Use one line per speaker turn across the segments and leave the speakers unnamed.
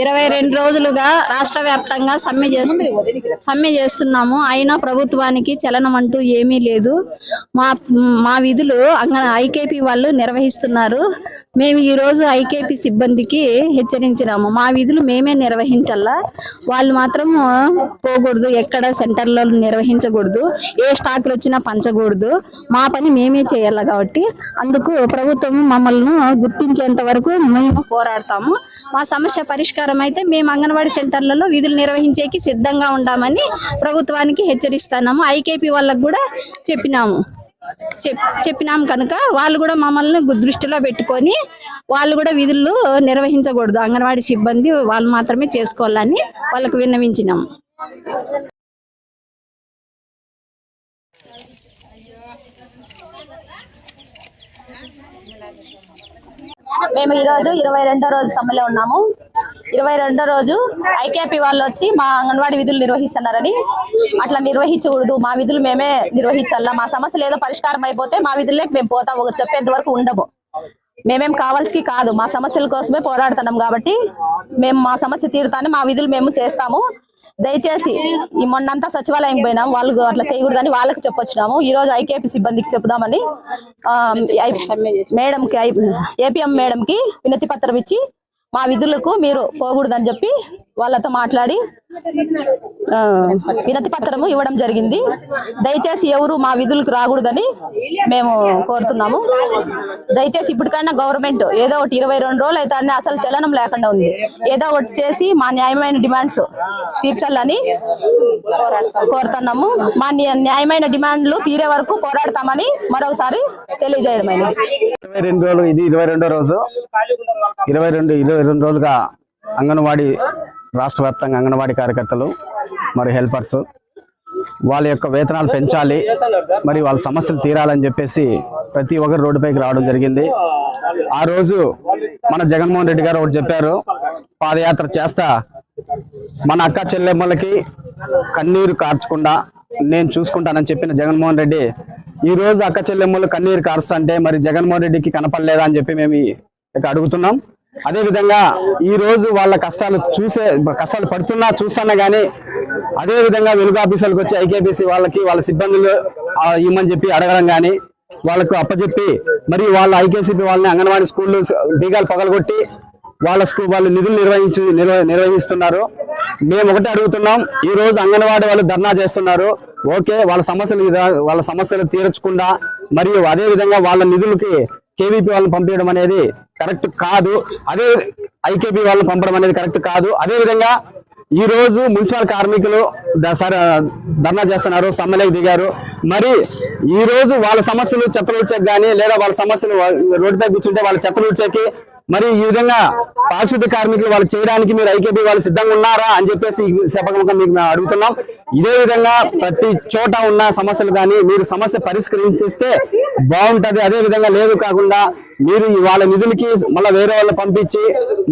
ఇరవై రెండు రోజులుగా రాష్ట్ర వ్యాప్తంగా సమ్మె చేస్తు సమ్మె చేస్తున్నాము. అయినా ప్రభుత్వానికి చలనం అంటూ ఏమీ లేదు. మా మా విధులు అంగ ఐకేపీ వాళ్ళు నిర్వహిస్తున్నారు. మేము ఈరోజు ఐకేపి ఐకేపీ సిబ్బందికి హెచ్చరించినాము. మా విధులు మేమే నిర్వహించాలా వాళ్ళు మాత్రం పోకూడదు ఎక్కడ సెంటర్లో నిర్వహించకూడదు ఏ స్టాక్లు వచ్చినా పంచకూడదు. మా పని మేమే చేయాలి కాబట్టి అందుకు ప్రభుత్వం మమ్మల్ని గుర్తించేంత వరకు మేము పోరాడతాము. మా సమస్య పరిష్కారం అయితే మేము అంగన్వాడీ సెంటర్లలో విధులు నిర్వహించేకి సిద్ధంగా ఉండామని ప్రభుత్వానికి హెచ్చరిస్తున్నాము. ఐకేపీ వాళ్ళకు కూడా చెప్పినాము. చెప్పినాం కనుక వాళ్ళు కూడా మమ్మల్ని దృష్టిలో పెట్టుకొని వాళ్ళు కూడా విధులు నిర్వహించకూడదు. అంగన్వాడీ సిబ్బంది వాళ్ళు మాత్రమే చేసుకోవాలని వాళ్ళకు విన్నవించినాం.
మేము ఈ రోజు ఇరవై రెండో రోజు సమ్మెలో ఉన్నాము. ఇరవై రెండో రోజు ఐకేపీ వాళ్ళు వచ్చి మా అంగన్వాడీ విధులు నిర్వహిస్తున్నారని. అట్లా నిర్వహించకూడదు. మా విధులు మేమే నిర్వహించాలా? మా సమస్యలు ఏదో పరిష్కారం అయిపోతే మా విధుల్లోకి మేము పోతాం. ఒక చెప్పేంత వరకు ఉండము. మేమేం కావాల్సి కాదు. మా సమస్యల కోసమే పోరాడుతున్నాం కాబట్టి మేము మా సమస్య తీరుతానే మా విధులు మేము చేస్తాము. దయచేసి ఈ మొన్నంతా సచివాలయం పోయినాం. వాళ్ళు అట్లా చేయకూడదని వాళ్ళకి చెప్పొచ్చినాము. ఈ రోజు ఐకేపీ సిబ్బందికి చెప్దామని మేడంకి ఏపీఎం మేడంకి వినతి పత్రం ఇచ్చి మా విధులకు మీరు పోకూడదని చెప్పి వాళ్ళతో మాట్లాడి వినతి పత్రము ఇవ్వడం జరిగింది. దయచేసి ఎవరు మా విధులకు రాకూడదని మేము కోరుతున్నాము. దయచేసి ఇప్పటికైనా గవర్నమెంట్ ఏదో ఒకటి ఇరవై రెండు రోజులు అయితే అన్ని అసలు చలనం లేకుండా ఉంది. ఏదో ఒకటి చేసి మా న్యాయమైన డిమాండ్స్ తీర్చాలని కోరుతున్నాము. మా న్యాయమైన డిమాండ్లు తీరే వరకు పోరాడతామని మరొకసారి తెలియజేయడమైనది.
ఇరవై రెండు రోజులు ఇది ఇరవై రెండో రోజు. ఇరవై రెండు ఇరవై రెండు రోజులుగా అంగన్వాడీ రాష్ట్ర వ్యాప్తంగా అంగన్వాడీ కార్యకర్తలు మరి హెల్పర్స్ వాళ్ళ యొక్క వేతనాలు పెంచాలి మరి వాళ్ళ సమస్యలు తీరాలని చెప్పేసి ప్రతి ఒక్కరు రోడ్డుపైకి రావడం జరిగింది. ఆ రోజు మన జగన్మోహన్ రెడ్డి గారు ఒకటి చెప్పారు పాదయాత్ర చేస్తా మన అక్క చెల్లెమ్మలకి కన్నీరు కార్చకుండా నేను చూసుకుంటానని చెప్పిన జగన్మోహన్ రెడ్డి ఈ రోజు అక్క చెల్లెమ్మలు కన్నీరు కార్చంటే మరి జగన్మోహన్ రెడ్డికి కనపడలేదా అని చెప్పి మేము ఇక అడుగుతున్నాం. అదే విధంగా ఈ రోజు వాళ్ళ కష్టాలు చూసే కష్టాలు పడుతున్నా చూస్తున్నా గానీ అదే విధంగా వెలుగు ఆఫీసులకు వచ్చి ఐకేపీసీ వాళ్ళకి వాళ్ళ సిబ్బందులు ఇమ్మని చెప్పి అడగడం గానీ వాళ్ళకు అప్పచెప్పి మరి వాళ్ళ ఐకేసీపీ వాళ్ళని అంగన్వాడీ స్కూళ్ళు బీగాలు పగలగొట్టి వాళ్ళ స్కూల్ వాళ్ళు నిధులు నిర్వహించి నిర్వహిస్తున్నారు. మేము ఒకటే అడుగుతున్నాం ఈ రోజు అంగన్వాడీ వాళ్ళు ధర్నా చేస్తున్నారు. ఓకే వాళ్ళ సమస్యలు వాళ్ళ సమస్యలు తీర్చకుండా మరియు అదేవిధంగా వాళ్ళ నిధులకి కేవీపీ వాళ్ళని పంపించడం అనేది కరెక్ట్ కాదు. అదే ఐకేపీ వాళ్ళని పంపడం అనేది కరెక్ట్ కాదు. అదే విధంగా ఈ రోజు మున్సిపల్ కార్మికులు ధర్నా చేస్తున్నారు సమ్మెలోకి దిగారు. మరి ఈ రోజు వాళ్ళ సమస్యలు చెత్తలు వచ్చాక కానీ లేదా వాళ్ళ సమస్యలు రోడ్డుపై కూర్చుంటే వాళ్ళ చెత్తలు వచ్చాకి మరి ఈ విధంగా పారిశుద్ధ కార్మికులు వాళ్ళు చేయడానికి మీరు ఐకేపీ వాళ్ళు సిద్ధంగా ఉన్నారా అని చెప్పేసి ఈ మీకు మేము అడుగుతున్నాం. ఇదే విధంగా ప్రతి చోట ఉన్న సమస్యలు కానీ మీరు సమస్య పరిష్కరించిస్తే బాగుంటది. అదే విధంగా లేదు కాకుండా మీరు వాళ్ళ నిధులకి మళ్ళీ వేరే వాళ్ళు పంపించి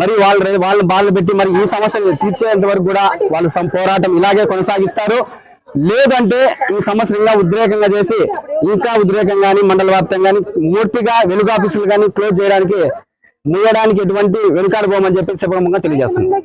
మరి వాళ్ళు వాళ్ళని బాధలు పెట్టి మరి ఈ సమస్యలు తీర్చేంత వరకు కూడా వాళ్ళు పోరాటం ఇలాగే కొనసాగిస్తారు. లేదంటే ఈ సమస్యలు ఇంకా ఉద్రేకంగా చేసి ఇంకా ఉద్రేకంగాని మండల వ్యాప్తంగా పూర్తిగా వెలుగు ఆఫీసులు కానీ క్లోజ్ చేయడానికి మూయడానికి ఎటువంటి వెనుకాడుకోమని చెప్పి శుభ్రంగా తెలియజేస్తున్నాం.